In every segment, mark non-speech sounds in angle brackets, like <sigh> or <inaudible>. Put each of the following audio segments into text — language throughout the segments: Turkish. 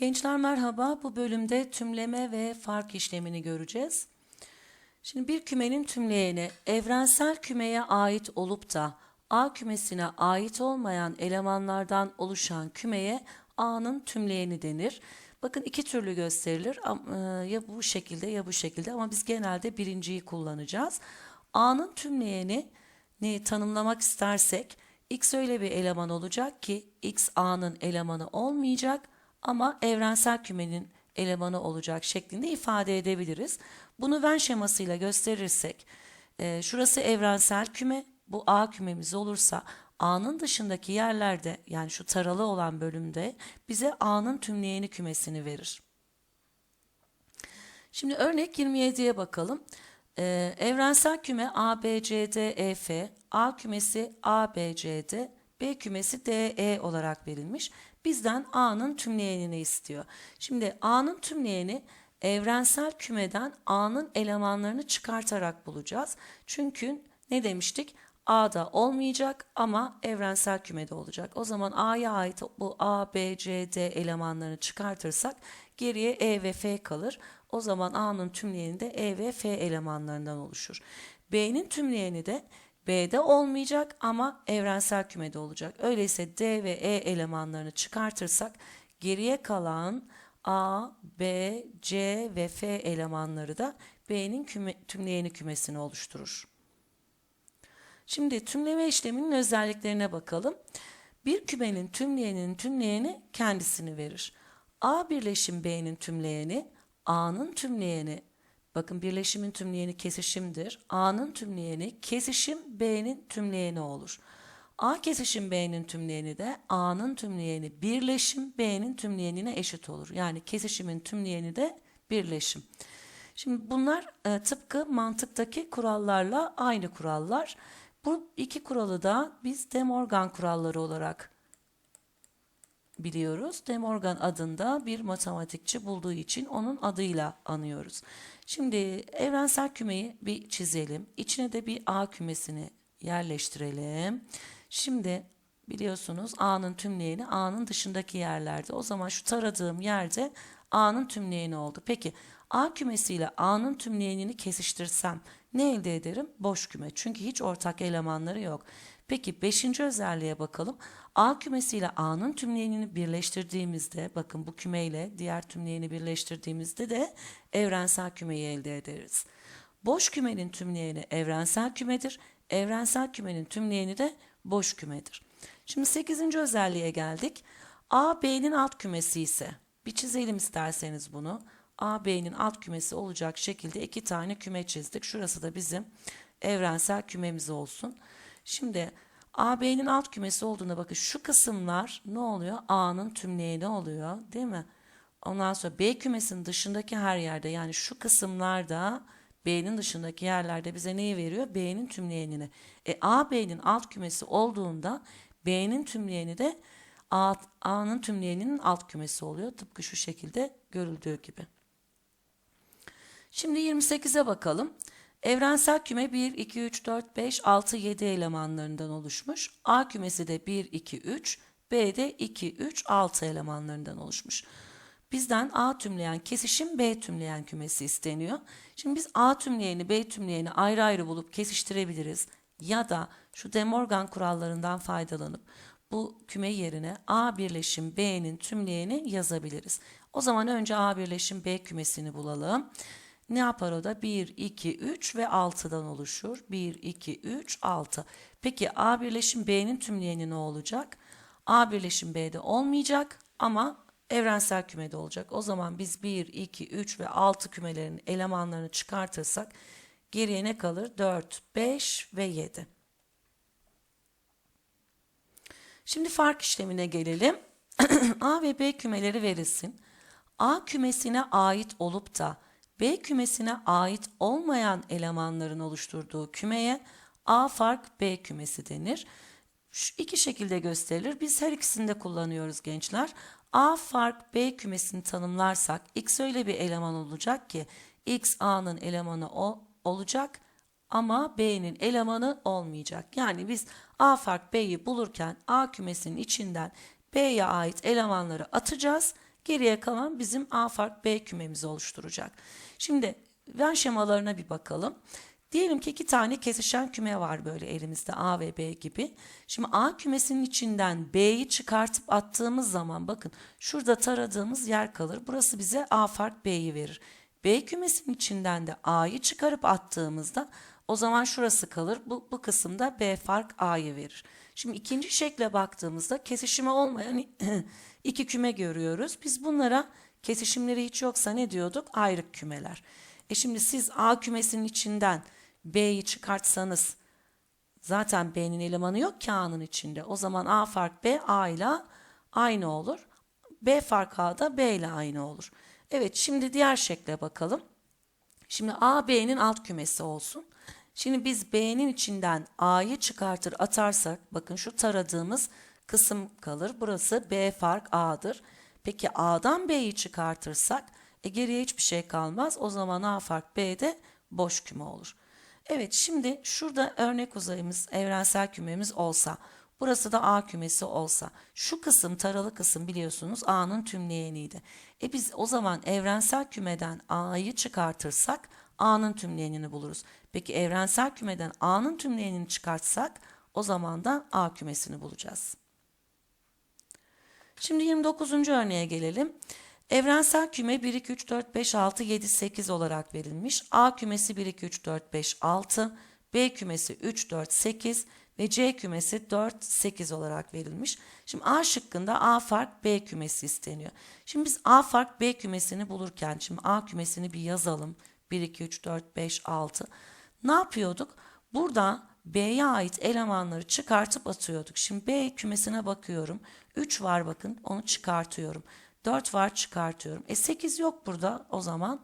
Gençler merhaba. Bu bölümde tümleme ve fark işlemini göreceğiz. Şimdi bir kümenin tümleyeni evrensel kümeye ait olup da A kümesine ait olmayan elemanlardan oluşan kümeye A'nın tümleyeni denir. Bakın iki türlü gösterilir. E, Ya bu şekilde ya bu şekilde ama biz genelde birinciyi kullanacağız. A'nın tümleyeni ne tanımlamak istersek x öyle bir eleman olacak ki x A'nın elemanı olmayacak ama evrensel kümenin elemanı olacak şeklinde ifade edebiliriz. Bunu Venn şemasıyla gösterirsek e, şurası evrensel küme bu A kümemiz olursa A'nın dışındaki yerlerde yani şu taralı olan bölümde bize A'nın tümleyeni kümesini verir. Şimdi örnek 27'ye bakalım. Ee, evrensel küme A, B, C, D, E, F, A kümesi A, B, kümesi D, E olarak verilmiş. Bizden A'nın tümleyenini istiyor. Şimdi A'nın tümleyeni evrensel kümeden A'nın elemanlarını çıkartarak bulacağız. Çünkü ne demiştik? A'da olmayacak ama evrensel kümede olacak. O zaman A'ya ait bu A, B, C, D elemanlarını çıkartırsak geriye E ve F kalır. O zaman A'nın tümleyeni de E ve F elemanlarından oluşur. B'nin tümleyeni de B'de olmayacak ama evrensel kümede olacak. Öyleyse D ve E elemanlarını çıkartırsak geriye kalan A, B, C ve F elemanları da B'nin küme, tümleyeni kümesini oluşturur. Şimdi tümleme işleminin özelliklerine bakalım. Bir kümenin tümleyeninin tümleyeni kendisini verir. A birleşim B'nin tümleyeni, A'nın tümleyeni, bakın birleşimin tümleyeni kesişimdir. A'nın tümleyeni kesişim B'nin tümleyeni olur. A kesişim B'nin tümleyeni de A'nın tümleyeni birleşim B'nin tümleyenine eşit olur. Yani kesişimin tümleyeni de birleşim. Şimdi bunlar e, tıpkı mantıktaki kurallarla aynı kurallar. Bu iki kuralı da biz De Morgan kuralları olarak biliyoruz. De Morgan adında bir matematikçi bulduğu için onun adıyla anıyoruz. Şimdi evrensel kümeyi bir çizelim. İçine de bir A kümesini yerleştirelim. Şimdi biliyorsunuz A'nın tümleyeni A'nın dışındaki yerlerde. O zaman şu taradığım yerde A'nın tümleyeni oldu. Peki A kümesiyle A'nın tümleyenini kesiştirsem ne elde ederim? Boş küme. Çünkü hiç ortak elemanları yok. Peki beşinci özelliğe bakalım. A kümesiyle A'nın tümleyenini birleştirdiğimizde bakın bu kümeyle diğer tümleyeni birleştirdiğimizde de evrensel kümeyi elde ederiz. Boş kümenin tümleyeni evrensel kümedir. Evrensel kümenin tümleyeni de boş kümedir. Şimdi 8. özelliğe geldik. A B'nin alt kümesi ise bir çizelim isterseniz bunu. A B'nin alt kümesi olacak şekilde iki tane küme çizdik. Şurası da bizim evrensel kümemiz olsun. Şimdi A B'nin alt kümesi olduğuna bakın şu kısımlar ne oluyor? A'nın tümleyeni oluyor değil mi? Ondan sonra B kümesinin dışındaki her yerde yani şu kısımlarda B'nin dışındaki yerlerde bize neyi veriyor? B'nin tümleyenini. E A B'nin alt kümesi olduğunda B'nin tümleyeni de A'nın tümleyeninin alt kümesi oluyor. Tıpkı şu şekilde görüldüğü gibi. Şimdi 28'e bakalım. Evrensel küme 1, 2, 3, 4, 5, 6, 7 elemanlarından oluşmuş. A kümesi de 1, 2, 3, B de 2, 3, 6 elemanlarından oluşmuş. Bizden A tümleyen kesişim B tümleyen kümesi isteniyor. Şimdi biz A tümleyeni B tümleyeni ayrı ayrı bulup kesiştirebiliriz. Ya da şu De Morgan kurallarından faydalanıp bu küme yerine A birleşim B'nin tümleyeni yazabiliriz. O zaman önce A birleşim B kümesini bulalım. Ne yapar o da? 1, 2, 3 ve 6'dan oluşur. 1, 2, 3, 6. Peki A birleşim B'nin tümleyeni ne olacak? A birleşim B'de olmayacak ama evrensel kümede olacak. O zaman biz 1, 2, 3 ve 6 kümelerin elemanlarını çıkartırsak geriye ne kalır? 4, 5 ve 7. Şimdi fark işlemine gelelim. <clears throat> A ve B kümeleri verilsin. A kümesine ait olup da B kümesine ait olmayan elemanların oluşturduğu kümeye A fark B kümesi denir. Şu iki şekilde gösterilir. Biz her ikisini de kullanıyoruz gençler. A fark B kümesini tanımlarsak X öyle bir eleman olacak ki X A'nın elemanı o olacak ama B'nin elemanı olmayacak. Yani biz A fark B'yi bulurken A kümesinin içinden B'ye ait elemanları atacağız. Geriye kalan bizim A fark B kümemizi oluşturacak. Şimdi Venn şemalarına bir bakalım. Diyelim ki iki tane kesişen küme var böyle elimizde A ve B gibi. Şimdi A kümesinin içinden B'yi çıkartıp attığımız zaman bakın şurada taradığımız yer kalır. Burası bize A fark B'yi verir. B kümesinin içinden de A'yı çıkarıp attığımızda o zaman şurası kalır. Bu, bu kısımda B fark A'yı verir. Şimdi ikinci şekle baktığımızda kesişimi olmayan <clears throat> iki küme görüyoruz. Biz bunlara kesişimleri hiç yoksa ne diyorduk? Ayrık kümeler. E şimdi siz A kümesinin içinden B'yi çıkartsanız zaten B'nin elemanı yok ki A'nın içinde. O zaman A fark B A ile aynı olur. B fark A da B ile aynı olur. Evet şimdi diğer şekle bakalım. Şimdi A B'nin alt kümesi olsun. Şimdi biz B'nin içinden A'yı çıkartır atarsak bakın şu taradığımız kısım kalır. Burası B fark A'dır. Peki A'dan B'yi çıkartırsak e, geriye hiçbir şey kalmaz. O zaman A fark B'de boş küme olur. Evet şimdi şurada örnek uzayımız evrensel kümemiz olsa burası da A kümesi olsa şu kısım taralı kısım biliyorsunuz A'nın tümleyeniydi. E biz o zaman evrensel kümeden A'yı çıkartırsak A'nın tümleyenini buluruz. Peki evrensel kümeden A'nın tümleyenini çıkartsak o zaman da A kümesini bulacağız. Şimdi 29. örneğe gelelim. Evrensel küme 1, 2, 3, 4, 5, 6, 7, 8 olarak verilmiş. A kümesi 1, 2, 3, 4, 5, 6. B kümesi 3, 4, 8 ve C kümesi 4, 8 olarak verilmiş. Şimdi A şıkkında A fark B kümesi isteniyor. Şimdi biz A fark B kümesini bulurken şimdi A kümesini bir yazalım. 1, 2, 3, 4, 5, 6. Ne yapıyorduk? Burada B'ye ait elemanları çıkartıp atıyorduk. Şimdi B kümesine bakıyorum. 3 var bakın onu çıkartıyorum. 4 var çıkartıyorum. E 8 yok burada o zaman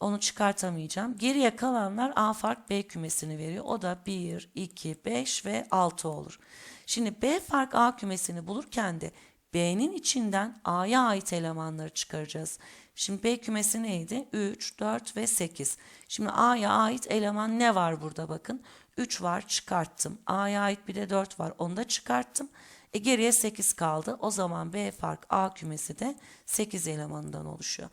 onu çıkartamayacağım. Geriye kalanlar A fark B kümesini veriyor. O da 1, 2, 5 ve 6 olur. Şimdi B fark A kümesini bulurken de B'nin içinden A'ya ait elemanları çıkaracağız. Şimdi B kümesi neydi? 3, 4 ve 8. Şimdi A'ya ait eleman ne var burada bakın. 3 var çıkarttım. A'ya ait bir de 4 var onu da çıkarttım. E geriye 8 kaldı. O zaman B fark A kümesi de 8 elemanından oluşuyor.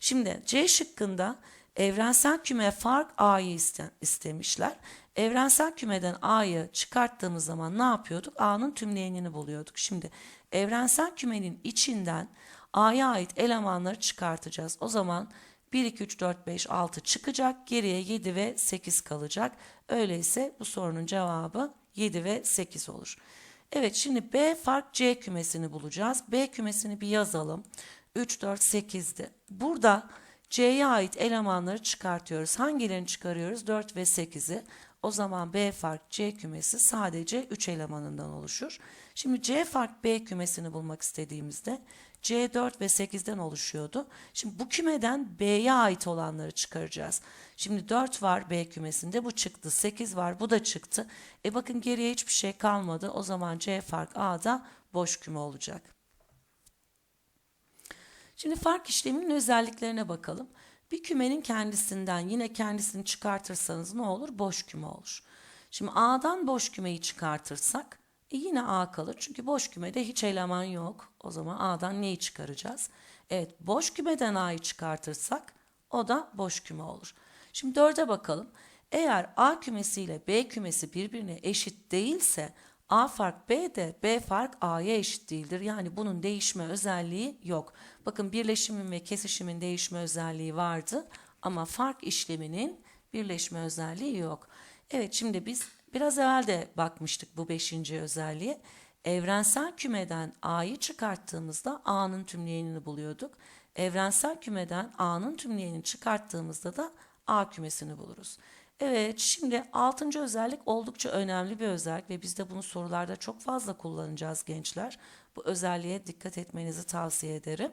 Şimdi C şıkkında evrensel küme fark A'yı iste, istemişler. Evrensel kümeden A'yı çıkarttığımız zaman ne yapıyorduk? A'nın tümleyenini buluyorduk. Şimdi evrensel kümenin içinden A'ya ait elemanları çıkartacağız. O zaman 1, 2, 3, 4, 5, 6 çıkacak. Geriye 7 ve 8 kalacak. Öyleyse bu sorunun cevabı 7 ve 8 olur. Evet şimdi B fark C kümesini bulacağız. B kümesini bir yazalım. 3, 4, 8'di. Burada C'ye ait elemanları çıkartıyoruz. Hangilerini çıkarıyoruz? 4 ve 8'i. O zaman B fark C kümesi sadece 3 elemanından oluşur. Şimdi C fark B kümesini bulmak istediğimizde C 4 ve 8'den oluşuyordu. Şimdi bu kümeden B'ye ait olanları çıkaracağız. Şimdi 4 var B kümesinde bu çıktı. 8 var bu da çıktı. E bakın geriye hiçbir şey kalmadı. O zaman C fark A'da boş küme olacak. Şimdi fark işleminin özelliklerine bakalım. Bir kümenin kendisinden yine kendisini çıkartırsanız ne olur? Boş küme olur. Şimdi A'dan boş kümeyi çıkartırsak e yine A kalır. Çünkü boş kümede hiç eleman yok. O zaman A'dan neyi çıkaracağız? Evet boş kümeden A'yı çıkartırsak o da boş küme olur. Şimdi dörde bakalım. Eğer A kümesi ile B kümesi birbirine eşit değilse A fark B de B fark A'ya eşit değildir. Yani bunun değişme özelliği yok. Bakın birleşimin ve kesişimin değişme özelliği vardı ama fark işleminin birleşme özelliği yok. Evet şimdi biz biraz evvel de bakmıştık bu beşinci özelliğe. Evrensel kümeden A'yı çıkarttığımızda A'nın tümleyenini buluyorduk. Evrensel kümeden A'nın tümleyenini çıkarttığımızda da A kümesini buluruz. Evet şimdi altıncı özellik oldukça önemli bir özellik ve biz de bunu sorularda çok fazla kullanacağız gençler. Bu özelliğe dikkat etmenizi tavsiye ederim.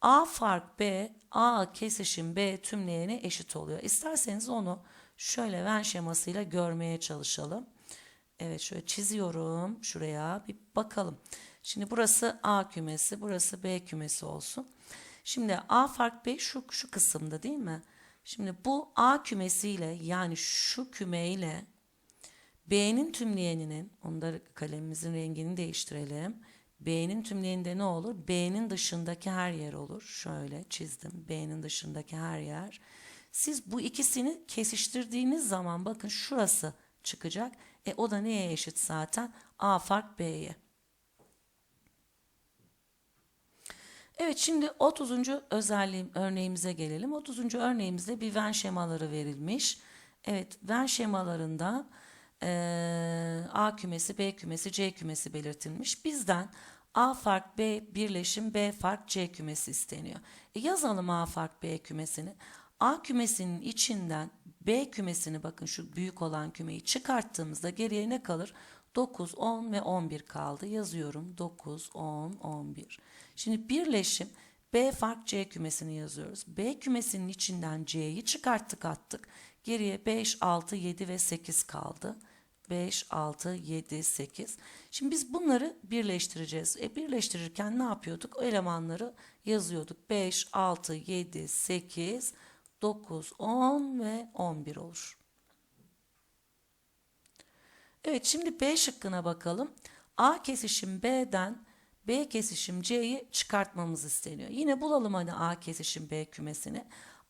A fark B, A kesişim B tümleyene eşit oluyor. İsterseniz onu şöyle Venn şemasıyla görmeye çalışalım. Evet şöyle çiziyorum şuraya bir bakalım. Şimdi burası A kümesi, burası B kümesi olsun. Şimdi A fark B şu, şu kısımda değil mi? Şimdi bu A kümesiyle yani şu kümeyle B'nin tümleyeninin, onu kalemimizin rengini değiştirelim. B'nin tümleyinde ne olur? B'nin dışındaki her yer olur. Şöyle çizdim. B'nin dışındaki her yer. Siz bu ikisini kesiştirdiğiniz zaman bakın şurası çıkacak. E o da neye eşit zaten? A fark B'ye. Evet şimdi 30. özelliğim örneğimize gelelim. 30. örneğimizde bir Venn şemaları verilmiş. Evet Venn şemalarında eee, A kümesi, B kümesi, C kümesi belirtilmiş. Bizden A fark B birleşim B fark C kümesi isteniyor. E yazalım A fark B kümesini. A kümesinin içinden B kümesini bakın şu büyük olan kümeyi çıkarttığımızda geriye ne kalır? 9, 10 ve 11 kaldı. Yazıyorum 9, 10, 11. Şimdi birleşim B fark C kümesini yazıyoruz. B kümesinin içinden C'yi çıkarttık attık. Geriye 5, 6, 7 ve 8 kaldı. 5, 6, 7, 8. Şimdi biz bunları birleştireceğiz. E birleştirirken ne yapıyorduk? O elemanları yazıyorduk. 5, 6, 7, 8, 9, 10 ve 11 olur. Evet şimdi B şıkkına bakalım. A kesişim B'den B kesişim C'yi çıkartmamız isteniyor. Yine bulalım hani A kesişim B kümesini.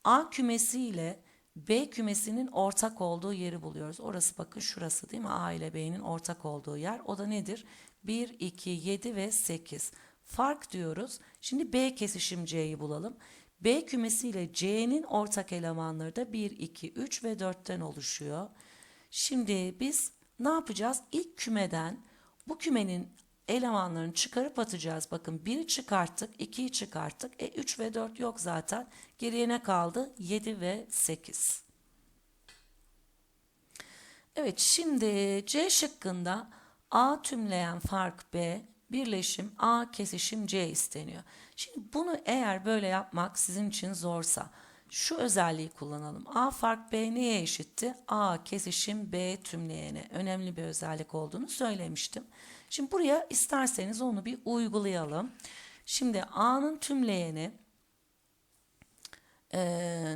A kümesi ile B kümesinin ortak olduğu yeri buluyoruz. Orası bakın şurası değil mi? A ile B'nin ortak olduğu yer. O da nedir? 1, 2, 7 ve 8. Fark diyoruz. Şimdi B kesişim C'yi bulalım. B kümesi ile C'nin ortak elemanları da 1, 2, 3 ve 4'ten oluşuyor. Şimdi biz ne yapacağız? İlk kümeden bu kümenin elemanlarını çıkarıp atacağız. Bakın 1'i çıkarttık, 2'yi çıkarttık. E 3 ve 4 yok zaten. Geriye ne kaldı? 7 ve 8. Evet şimdi C şıkkında A tümleyen fark B, birleşim A kesişim C isteniyor. Şimdi bunu eğer böyle yapmak sizin için zorsa şu özelliği kullanalım. A fark B neye eşitti? A kesişim B tümleyene. Önemli bir özellik olduğunu söylemiştim. Şimdi buraya isterseniz onu bir uygulayalım. Şimdi A'nın tümleyeni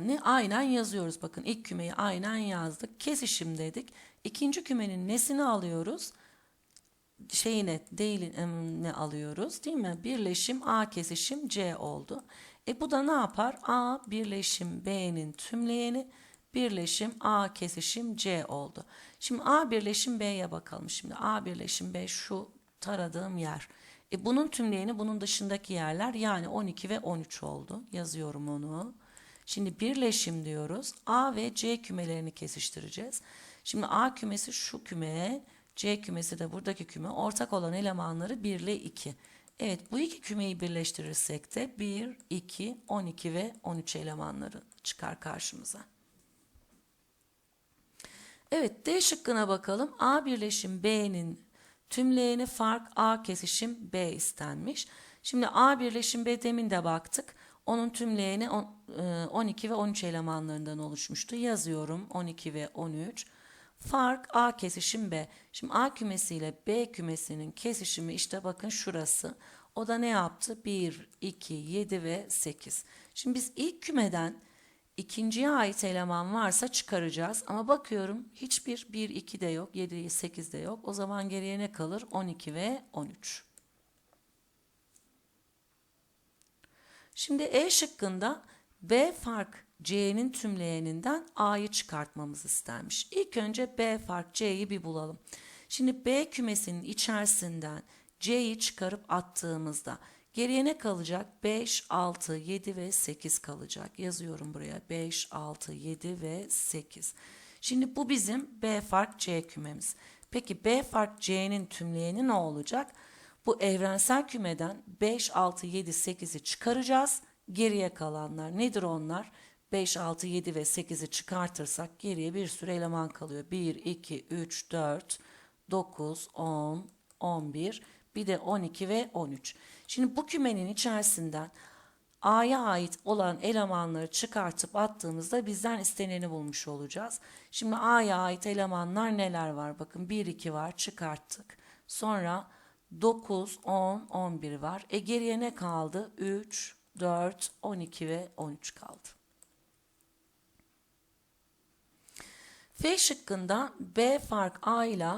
ne aynen yazıyoruz. Bakın ilk kümeyi aynen yazdık. Kesişim dedik. İkinci kümenin nesini alıyoruz? Şeyine değil ne alıyoruz değil mi? Birleşim A kesişim C oldu. E bu da ne yapar? A birleşim B'nin tümleyeni birleşim A kesişim C oldu. Şimdi A birleşim B'ye bakalım. Şimdi A birleşim B şu taradığım yer. E bunun tümleyeni bunun dışındaki yerler yani 12 ve 13 oldu. Yazıyorum onu. Şimdi birleşim diyoruz. A ve C kümelerini kesiştireceğiz. Şimdi A kümesi şu küme, C kümesi de buradaki küme. Ortak olan elemanları 1 ile 2. Evet bu iki kümeyi birleştirirsek de 1, 2, 12 ve 13 elemanları çıkar karşımıza. Evet D şıkkına bakalım. A birleşim B'nin tümleyeni fark A kesişim B istenmiş. Şimdi A birleşim B demin de baktık. Onun tümleyeni 12 ve 13 elemanlarından oluşmuştu. Yazıyorum 12 ve 13. Fark A kesişim B. Şimdi A kümesi ile B kümesinin kesişimi işte bakın şurası. O da ne yaptı? 1, 2, 7 ve 8. Şimdi biz ilk kümeden ikinciye ait eleman varsa çıkaracağız. Ama bakıyorum hiçbir 1, 2 de yok, 7, 8 de yok. O zaman geriye ne kalır? 12 ve 13. Şimdi E şıkkında B fark C'nin tümleyeninden A'yı çıkartmamız istenmiş. İlk önce B fark C'yi bir bulalım. Şimdi B kümesinin içerisinden C'yi çıkarıp attığımızda geriye ne kalacak? 5, 6, 7 ve 8 kalacak. Yazıyorum buraya 5, 6, 7 ve 8. Şimdi bu bizim B fark C kümemiz. Peki B fark C'nin tümleyeni ne olacak? Bu evrensel kümeden 5, 6, 7, 8'i çıkaracağız. Geriye kalanlar nedir onlar? 5, 6, 7 ve 8'i çıkartırsak geriye bir sürü eleman kalıyor. 1, 2, 3, 4, 9, 10, 11, bir de 12 ve 13. Şimdi bu kümenin içerisinden A'ya ait olan elemanları çıkartıp attığımızda bizden isteneni bulmuş olacağız. Şimdi A'ya ait elemanlar neler var? Bakın 1, 2 var çıkarttık. Sonra 9, 10, 11 var. E geriye ne kaldı? 3, 4, 12 ve 13 kaldı. F şıkkında B fark A ile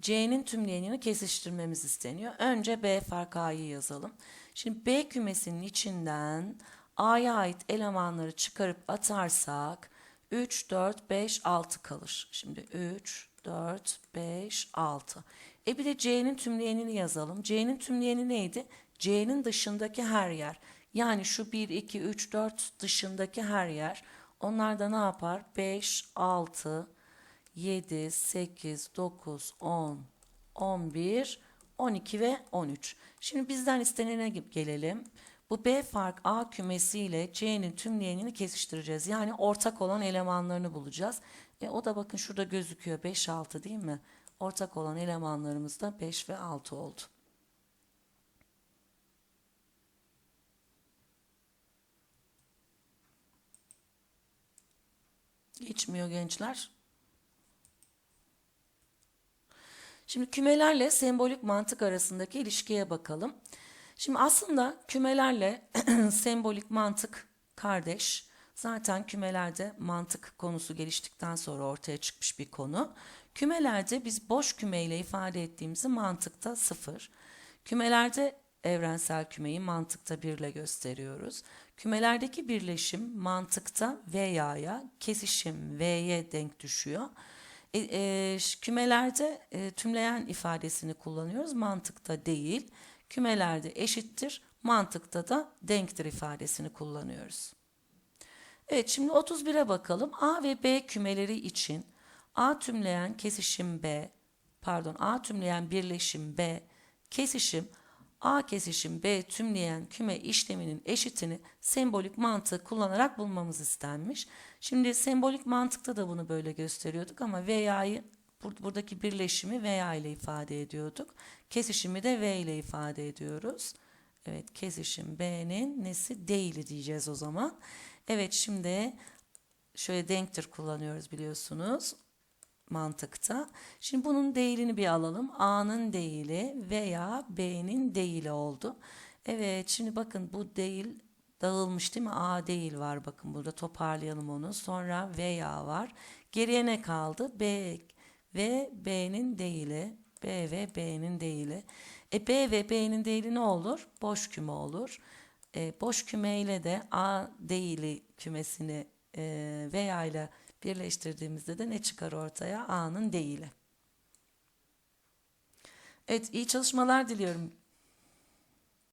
C'nin tümleyenini kesiştirmemiz isteniyor. Önce B fark A'yı yazalım. Şimdi B kümesinin içinden A'ya ait elemanları çıkarıp atarsak 3, 4, 5, 6 kalır. Şimdi 3, 4, 5, 6. E bir de C'nin tümleyenini yazalım. C'nin tümleyeni neydi? C'nin dışındaki her yer. Yani şu 1, 2, 3, 4 dışındaki her yer. Onlar da ne yapar? 5, 6, 7, 8, 9, 10, 11, 12 ve 13. Şimdi bizden istenene gelelim. Bu B fark A kümesi ile C'nin tümleyenini kesiştireceğiz. Yani ortak olan elemanlarını bulacağız. E o da bakın şurada gözüküyor 5, 6 değil mi? Ortak olan elemanlarımız da 5 ve 6 oldu. Geçmiyor gençler. Şimdi kümelerle sembolik mantık arasındaki ilişkiye bakalım. Şimdi aslında kümelerle <clears throat> sembolik mantık kardeş. Zaten kümelerde mantık konusu geliştikten sonra ortaya çıkmış bir konu. Kümelerde biz boş kümeyle ifade ettiğimizi mantıkta sıfır. Kümelerde evrensel kümeyi mantıkta bir ile gösteriyoruz. Kümelerdeki birleşim mantıkta veya'ya, kesişim v'ye denk düşüyor. E, e, kümelerde e, tümleyen ifadesini kullanıyoruz. Mantıkta değil. Kümelerde eşittir. Mantıkta da denktir ifadesini kullanıyoruz. Evet şimdi 31'e bakalım. A ve B kümeleri için A tümleyen kesişim B, pardon A tümleyen birleşim B, kesişim A kesişim B tümleyen küme işleminin eşitini sembolik mantığı kullanarak bulmamız istenmiş. Şimdi sembolik mantıkta da bunu böyle gösteriyorduk ama veya'yı buradaki birleşimi veya ile ifade ediyorduk. Kesişimi de v ile ifade ediyoruz. Evet kesişim B'nin nesi değil diyeceğiz o zaman. Evet şimdi şöyle denktir kullanıyoruz biliyorsunuz mantıkta. Şimdi bunun değilini bir alalım. A'nın değili veya B'nin değili oldu. Evet şimdi bakın bu değil dağılmış değil mi? A değil var bakın burada toparlayalım onu. Sonra veya var. Geriye ne kaldı? B ve B'nin değili. B ve B'nin değili. E B ve B'nin değili ne olur? Boş küme olur. E, boş küme ile de A değili kümesini e, veya ile birleştirdiğimizde de ne çıkar ortaya? A'nın değili. Evet iyi çalışmalar diliyorum.